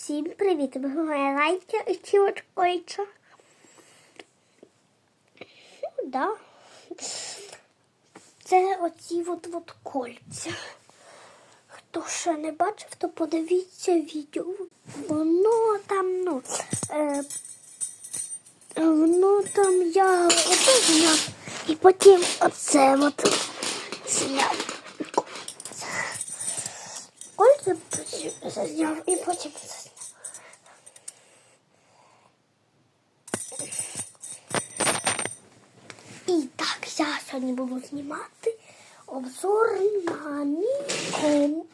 Всім привіт! Ви граєте і чівочка Ну, да. Це оці от от кольця. Хто ще не бачив, то подивіться відео. Воно там, ну, е, воно там я оце зняв. І потім оце от зняв. Кольця зняв і потім це зняв. І так, я сьогодні буду знімати обзор на мій комп.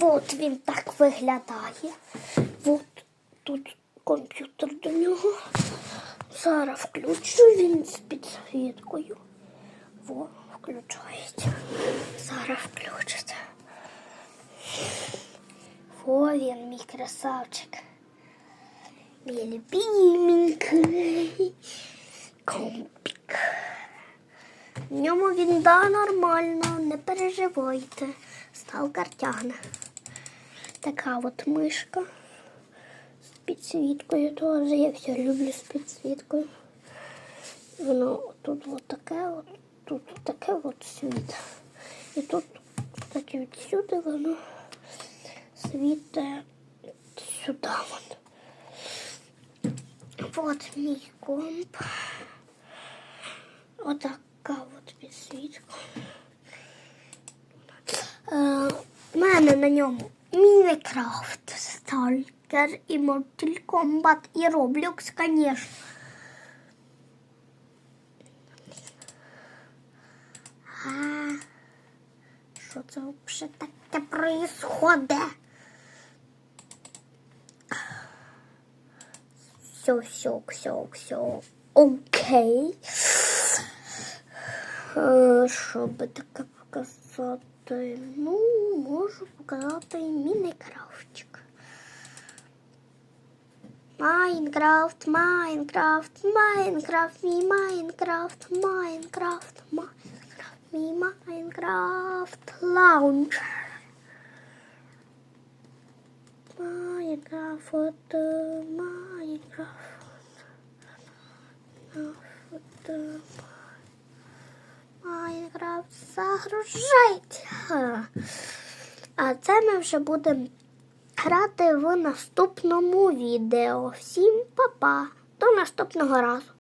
От він так виглядає. От тут комп'ютер до нього. Зараз включу він з підсвіткою. Во, включається. Зараз включиться. Во він, мій красавчик. Мій любименький компік. В ньому він да нормально, не переживайте. Став картяна. Така от мишка з підсвіткою теж. Я все люблю з підсвіткою. Воно тут от таке, от, тут таке от світ. І тут, кстати, відсюди воно світе сюди. Вот мій комп. Отака от підсвітка. Е, У мене на ньому Мінекрафт, Сталкер і Mortal Kombat і Roblox, звісно. А, що це взагалі таке происходить? Все, все, все, все. Окей. Що би таке показати? Ну, можу показати Мінекрафтик. Майнкрафт, Майнкрафт, Майнкрафт, мій Майнкрафт, Майнкрафт, Майнкрафт, мій Майнкрафт лаунчер. Фото, Майнкрафт. Майнкрафт, Майнкрафт загружайте. А це ми вже будемо грати в наступному відео. Всім па-па. До наступного разу.